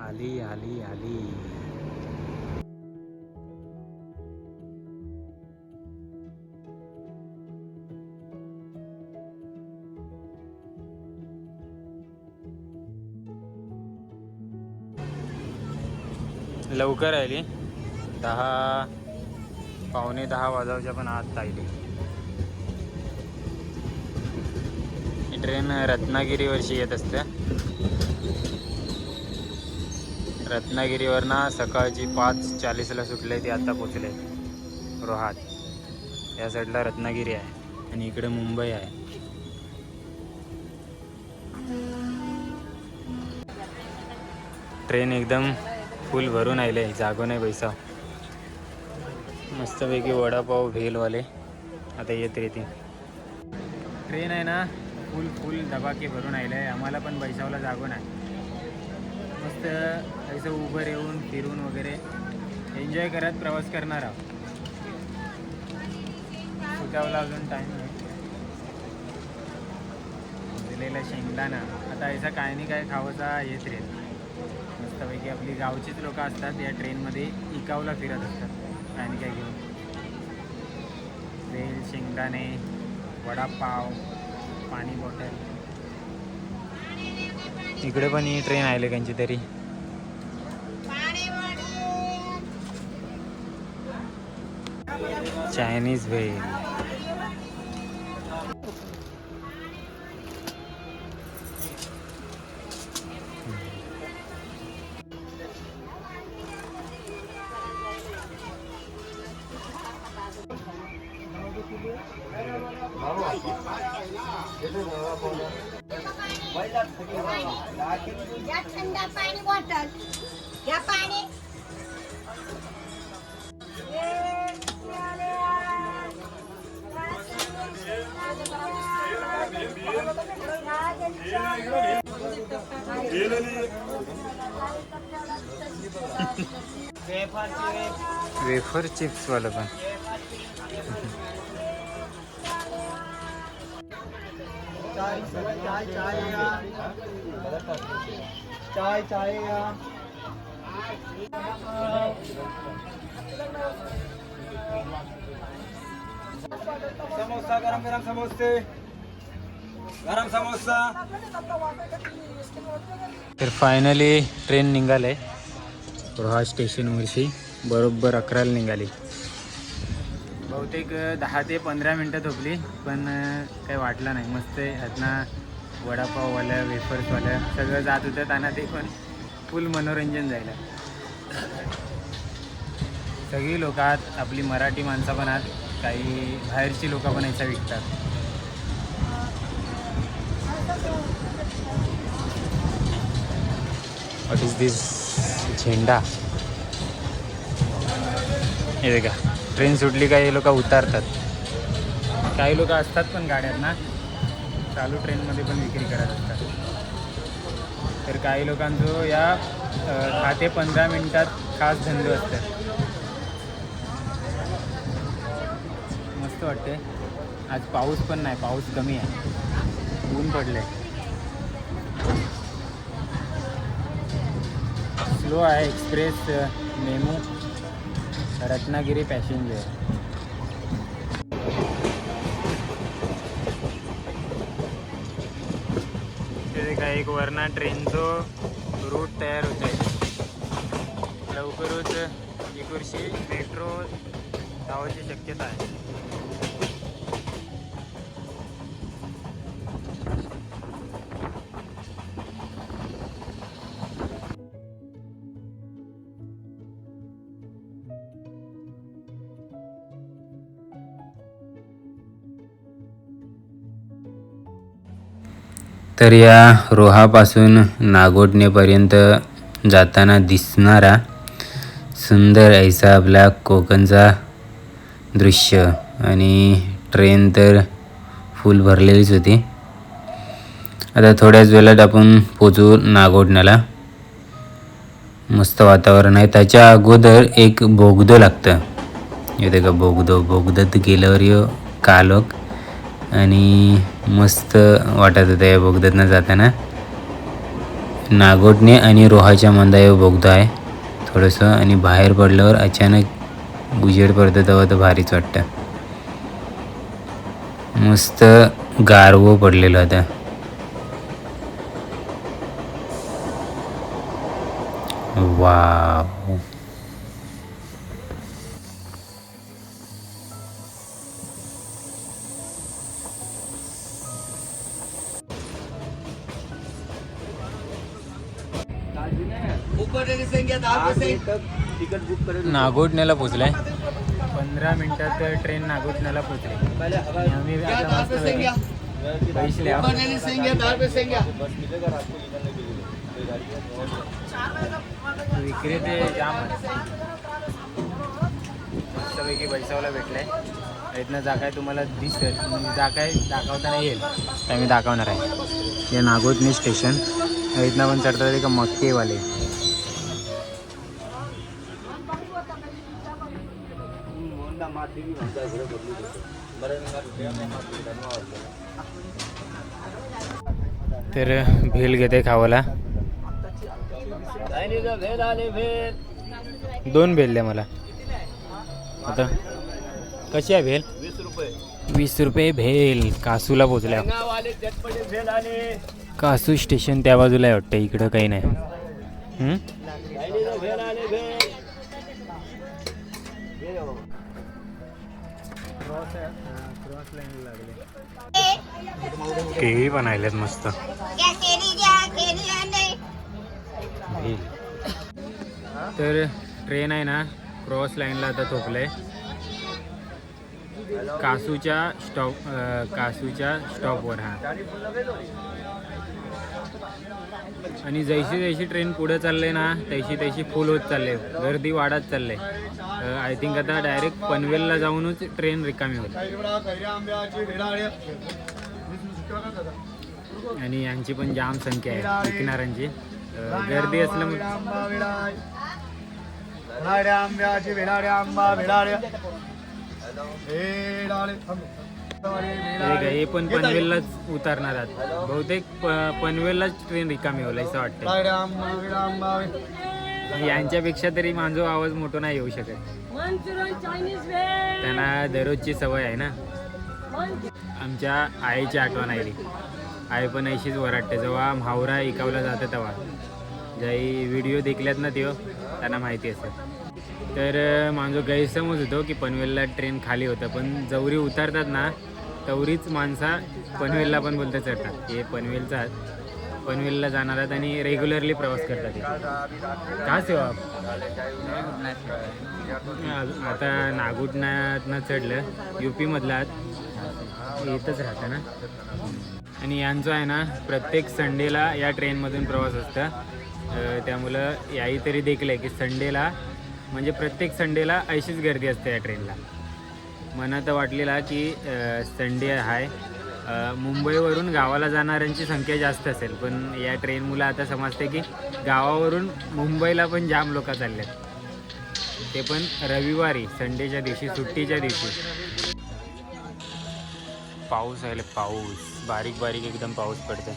आली आली आली. लवकर आली. दहा पावणे दहा वाजवच्या पण आत आली. ही ट्रेन रत्नागिरीवरशी येत असते. रत्नागिरीवरनं सकाळची पाच चाळीसला सुटले ती आत्ता पोचले. रोहात. या साईडला रत्नागिरी आहे आणि इकडे मुंबई आहे. ट्रेन एकदम फुल भरून आले जागो नाही पैसा. मस्तपैकी वडापाव भेलवाले. आता येत रेती ट्रेन आहे ना फुल फुल दबाके भरून आले आहे आम्हाला पण बैसावला जागो नाही. मस्त असं उभं येऊन फिरून वगैरे एन्जॉय करत प्रवास करणार आहोत. सुटावला अजून टाईम आहे. दिलेला शेंगदाणा. आता याचा काय नाही काय खावाचा येत रेल मस्तपैकी आपली गावचीच लोक असतात या ट्रेनमध्ये इकावला फिरत असतात. काय नाही काय घेऊन. रेल शेंगदाणे वडापाव पाणी बॉटल इकडे पण ही ट्रेन आहे त्यांची तरी. चायनीज भेळ वेफर चिप्स वाला पण. चाय चाय समोसा गरम गरम समोसे. गरम समोसा. तर फायनली ट्रेन निघाले. रोहा स्टेशनवरची बरोबर अकराला निघाली. बहुतेक दहा ते पंधरा मिनटं झोपली पण काही वाटलं नाही. मस्त आहे. ह्यातनं वडापाववाल्या वेफर्सवाल्या सगळं जात होतं. त्यांना ते पण फुल मनोरंजन जायला सगळी लोक आहात. आपली मराठी माणसं पण आहात. काही बाहेरची लोक पण याचा विकतात. व्हॉट इज दिस झेंडा? हे बघा ट्रेन सुटली का हे लोक उतारतात. काही लोक असतात पण गाड्यात ना. चालू ट्रेनमध्ये पण विक्री करत असतात. तर काही लोकांचं या दहा ते पंधरा मिनिटात खास धंदे असतात. मस्त वाटते आज पाऊस पण नाही पाऊस कमी आहे. ऊन पडले. स्लो आहे एक्सप्रेस मेमू रत्नागिरी पॅसेंजर काय एक वरना ट्रेनचं रूट तयार होत आहे लवकरच इकडची मेट्रो धावायची शक्यता आहे. तर या रोहापासून नागोठणेपर्यंत जाताना दिसणारा सुंदर ऐसा आपला कोकणचा दृश्य. आणि ट्रेन तर फुल भरलेलीच होती. आता थोड्याच वेळात आपण पोचू नागोटण्याला मस्त वातावरण आहे. त्याच्या अगोदर एक बोगदो लागतं. येते का बोगदो? बोगदत गेल्यावर यो कालोक आणि मस्त वाटत होतं या बोगद्यातनं जाताना. नागोटणे आणि रोहाच्या मंदायो बोगदा आहे थोडंसं आणि बाहेर पडल्यावर अचानक उजेड पडतं तेव्हा तर भारीच वाटतं. मस्त गारवं पडलेलं होतं. वा तिकट बुक करेल नागोटण्याला पोचलाय पंधरा मिनिटात ट्रेन नागोटण्याला पोचली आम्ही आता मस्त पैसे विक्रेते जाम. मस्तपैकी पैशावाला भेटलाय. इथनं जा काय तुम्हाला दिसत जा काय दाखवताना येईल. ते मी दाखवणार आहे. हे नागोदनी स्टेशन इथनं पण चढतात का मक्केवाले. तर भेल घेते खावाला. दोन भेल द्या मला. आता कशी आहे भेल? वीस रुपये वीस रुपये भेल. कासूला पोचल्या. कासू स्टेशन त्या बाजूला आहे वाटतं इकडं काही नाही. केळी पण आल्यात मस्त. तर ट्रेन आहे ना क्रॉस लाईनला आता थोपलंय कासूच्या स्टॉप कासूच्या स्टॉपवर हा. आणि जैशी जैशी ट्रेन पुढे चालले ना तैशी तैशी फुल होत चालले गर्दी वाढत चालले आय थिंक आता डायरेक्ट पनवेलला जाऊनच ट्रेन रिकामी होती आणि यांची पण जाम संख्या आहे विकणाऱ्यांची. गर्दी असल्यामुळे हे हे पण पनवेललाच उतरणार आहेत. बहुतेक पनवेललाच ट्रेन रिकामी होईल असं वाटतं यांच्यापेक्षा तरी माझा आवाज मोठा नाही येऊ शकत. त्यांना दररोजची सवय आहे ना. आमच्या आईची आठवण आली आई पण अशीच वराटते जेव्हा म्हावरा इकावला जातं तेव्हा. ज्याही व्हिडिओ देखल्यात ना त्यो त्यांना माहिती असेल. तर माझं गैरसमज होतो की पनवेलला ट्रेन खाली होतं पण जवरी उतरतात ना तवरीच माणसा पनवेलला पण बोलतात चढतात. हे पनवेलचा पनवेलला जाणार आहेत आणि रेग्युलरली प्रवास करतात का सेवा? आता नागुटनातनं चढलं यू पीमधला येतच राहतं ना. आणि यांचं आहे ना प्रत्येक संडेला या ट्रेनमधून प्रवास असतं. त्यामुळं याही तरी देखलं आहे की संडेला म्हणजे प्रत्येक संडेला अशीच गर्दी असते या ट्रेनला मनात वाटलेला की संडे आहे मुंबईवरून गावाला जाणाऱ्यांची संख्या जास्त असेल पण या ट्रेनमुळं आता समजते की गावावरून मुंबईला पण जाम लोक चालले ते पण रविवारी संडेच्या दिवशी सुट्टीच्या दिवशी. पाऊस आहे पाऊस. बारीक बारीक एकदम पाऊस पडते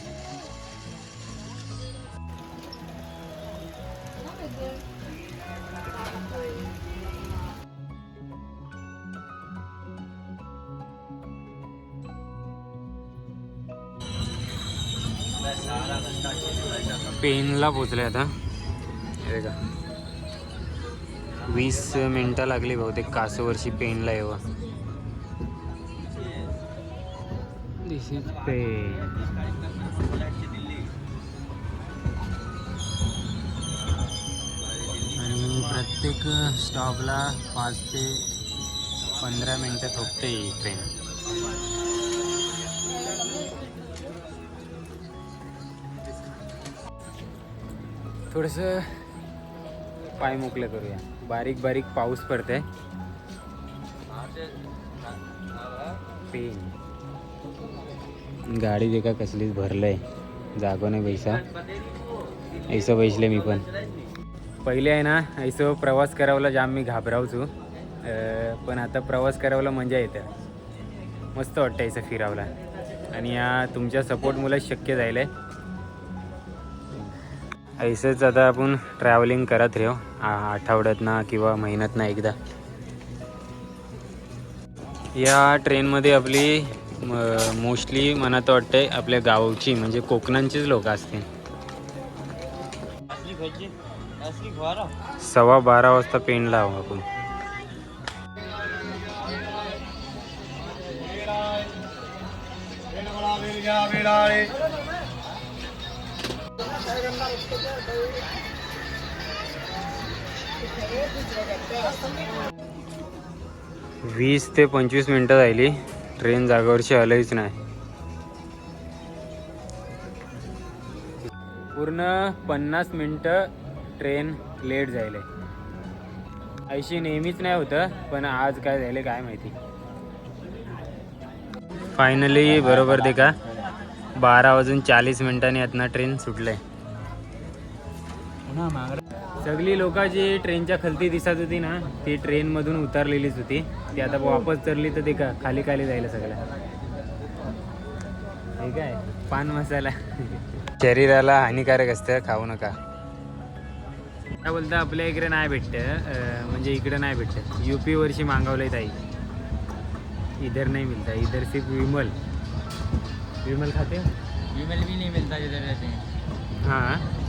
पेनला पोचले आता. हे वीस मिनटं लागली बहुतेक कासवर्षी पेनला येवा दिस इज पेन आणि प्रत्येक स्टॉपला पाच ते पंधरा मिनटं थोपते ही ट्रेन थोडंसं पाय मोकलं करूया. बारीक बारीक पाऊस पडते पेन. गाडी देखा कसलीच भरलंय. जागो नाही पैसा. ऐसं बैसले मी पण. पहिले आहे ना ऐसो प्रवास करावला जाम मी घाबरावचो पण आता प्रवास करावला मजा येते. मस्त वाटतं ऐसं फिरावला. आणि या तुमच्या सपोर्टमुळे शक्य झालं आहे ऐसेच आता आपण ट्रॅव्हलिंग करत राहू. आ- आठवड्यातनं किंवा महिन्यातनं एकदा. या ट्रेनमध्ये आपली मोस्टली मला तर वाटते आपल्या गावची म्हणजे कोकणांचीच लोक असतील. सव्वा बारा वाजता पेनला आहो. आपण वीस ते पंचवीस मिनटं राहिली. ट्रेन जागेवरची आलंच नाही. पूर्ण पन्नास मिनटं ट्रेन लेट जायले ऐशी नेहमीच नाही होतं पण आज काय झालं काय माहिती. फायनली बरोबर ते का बारा वाजून चाळीस मिनिटांनी यातनं ट्रेन सगळी लोक जी ट्रेनच्या खालती दिसत होती ना ती ट्रेनमधून उतरलेलीच होती. ती आता वापस चरली तर ते का खाली खाली जायला सगळ्या. हे काय पान मसाला. शरीराला हानिकारक असतं खाऊ नका. काय बोलतं आपल्या इकडे नाही भेटतं. म्हणजे इकडे नाही भेटतं. यू पी वर्षी मागवलंय ताई. इधर नाही मिळता इधर सिर्फ विमल. विमल खाते? विमल भी नहीं हैं हां.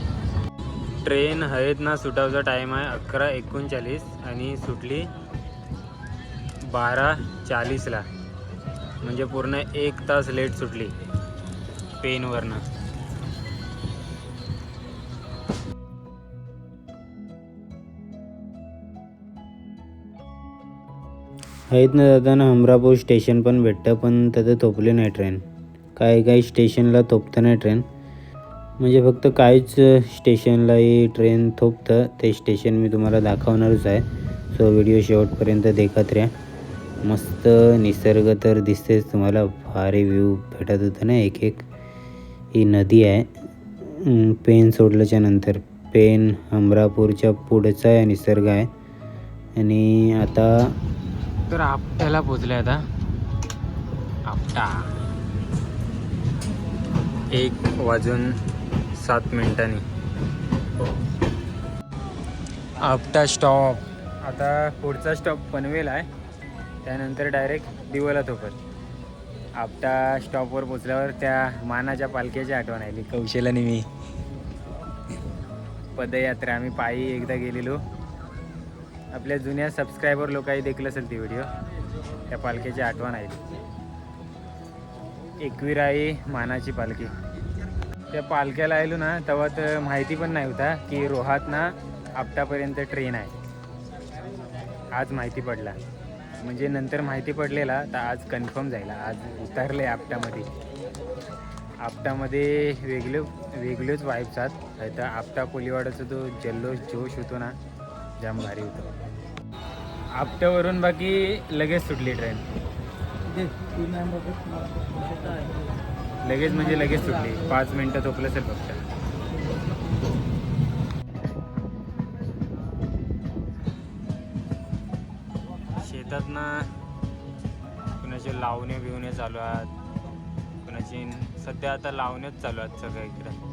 ट्रेन हवेत ना सुटावचा टाईम आहे अकरा एकोणचाळीस आणि सुटली बारा चाळीसला. म्हणजे पूर्ण एक तास लेट सुटली पेनवरनं आहेत ना जाताना हमरापूर स्टेशन पण भेटतं पण तिथं थोपली नाही ट्रेन काही काही स्टेशनला थोपतं नाही ट्रेन म्हणजे फक्त काहीच स्टेशनलाही ट्रेन थोपतं. ते स्टेशन मी तुम्हाला दाखवणारच आहे. सो व्हिडिओ शेवटपर्यंत देखत राहा. मस्त निसर्ग तर दिसतेच तुम्हाला. भारी व्ह्यू भेटत होतं ना एक एक. ही नदी आहे. पेन सोडल्याच्या नंतर. पेन अमरापूरच्या पुढचा आहे निसर्ग आहे. आणि आता तर आपट्याला पोचले आता. आपटा. एक वाजून सात मिनिटांनी. आपटा स्टॉप. आता पुढचा स्टॉप पनवेल आहे. त्यानंतर डायरेक्ट दिवला थोपत आपटा स्टॉपवर पोचल्यावर त्या मानाच्या पालखीची आठवण आली. कौशल आणि मी. पदयात्रा. आम्ही पायी एकदा गेलेलो. आपल्या जुन्या सबस्क्रायबर लोकांनी देखील असेल ती व्हिडिओ त्या पालखीची आठवण आहे एकविराई मानाची पालखी. त्या पालख्याला आलो ना तेव्हा तर माहिती पण नाही होता की रोहात ना आपटापर्यंत ट्रेन आहे. आज माहिती पडला. म्हणजे नंतर माहिती पडलेला तर आज कन्फर्म जायला आज उतरले आपटामध्ये. आपटामध्ये वेगळे वेगळेच वाईब्स आहेत. तर आपटा कोलीवाडाचा जो जल्लोष जोश होतो ना जाम भारी होतो. आपट्यावरून बाकी लगेच सुटली ट्रेन लगेच म्हणजे लगेच सुटली. पाच मिनटं झोपलं असेल फक्त. शेतात ना कुणाचे लावणे बिवणे चालू आहेत. कुणाची सध्या आता लावणेच चालू आहेत सगळं इकडं.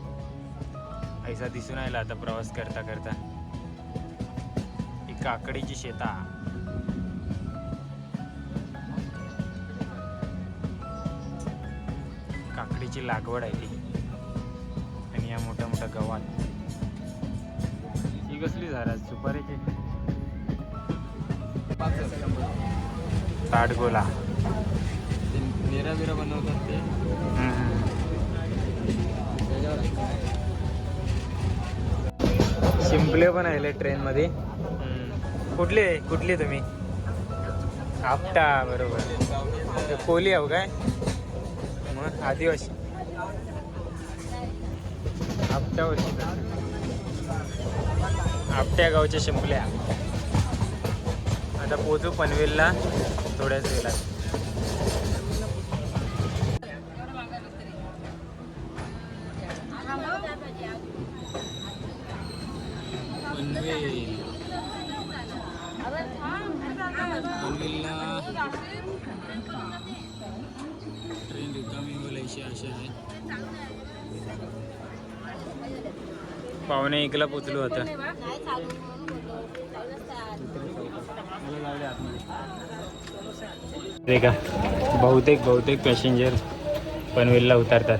ऐसा दिसून राहिला आता प्रवास करता करता. ही काकडीची शेता काकडीची लागवड आहे ती. आणि या मोठ्या मोठ्या गव्हात. ही कसली झाडं सुपारीची? ताडगोला. मेरा बिरा बनवतात ते. शिंपले पण आले ट्रेनमध्ये. कुठले? कुठले तुम्ही? आपटा बरोबर. कोली आहो काय? मग आदिवासी. आपट्यावरची आपट्या गावच्या शिंपल्या. आता पोचू पनवेलला थोड्याच वेळात पनवेल पनवेलला ट्रेन रिकामी होईल अशी आशा आहे पावणे एकला पोचलो होतं नाही चालू म्हणून बोललो. चालू असतं. ते का? बहुतेक बहुतेक पॅसेंजर पनवेलला उतरतात.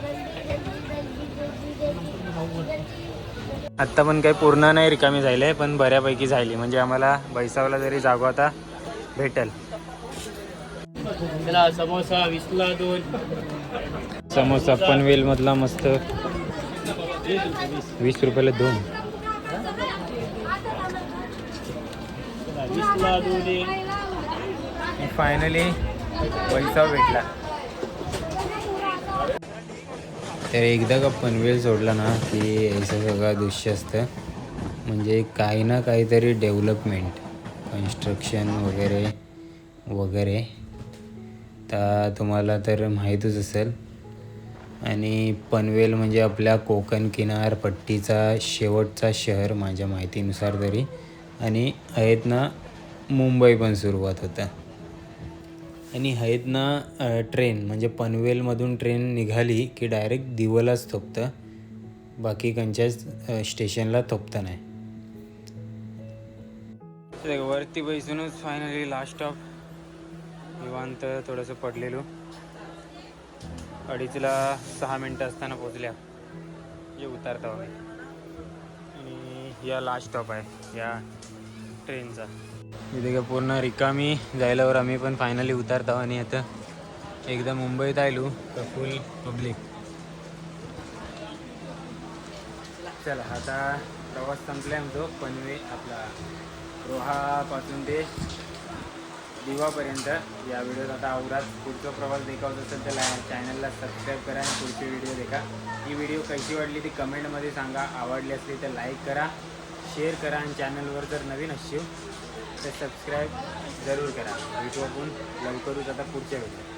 आत्ता पण काही पूर्ण नाही रिकामी झाली आहे पण बऱ्यापैकी झाली. म्हणजे आम्हाला बैसावला जरी जागो आता भेटेल. त्याला समोसा वीसला दोन समोसा पनवेल मधला मस्त. वीस रुपयाला दोन. फायनली पैसा भेटला. तर एकदा का पनवेल सोडला ना की याचं सगळं दृश्य असतं. म्हणजे काही ना काहीतरी डेव्हलपमेंट कन्स्ट्रक्शन वगैरे वगैरे. तर तुम्हाला तर माहीतच असेल. आणि पनवेल म्हणजे आपल्या कोकण किनारपट्टीचा शेवटचा शहर माझ्या माहितीनुसार तरी. आणि आहेत ना मुंबई पण सुरुवात होतं. आणि आहेत ना ट्रेन म्हणजे पनवेलमधून ट्रेन निघाली की डायरेक्ट दिवलाच थोपतं. बाकी कंच्याच स्टेशनला थोपतं नाही. वरती बैसूनच फायनली लास्ट स्टॉप निवांत थोडंसं पडलेलो. अडीचला सहा मिनटं असताना पोचल्या हे उतारता आम्ही. आणि या लास्ट स्टॉप आहे या ट्रेनचा इथे का पूर्ण रिकामी जायल्यावर आम्ही पण फायनली उतारतो आणि आता एकदा मुंबईत आलो तर फुल पब्लिक चला आता प्रवास संपला आमचो पनवे आपला रोहापासून ते दिवापर्यंत या व्हिडिओत आता आवरात. पुढचा प्रवास देखावत असेल तर चॅनलला सबस्क्राईब करा आणि पुढचे व्हिडिओ देखा. ही व्हिडिओ कशी वाटली ती कमेंटमध्ये सांगा. आवडली असली तर लाईक करा शेअर करा आणि चॅनलवर जर नवीन असशील तर सबस्क्राईब जरूर करा. भेटू आपण लवकरच आता पुढच्या व्हिडिओ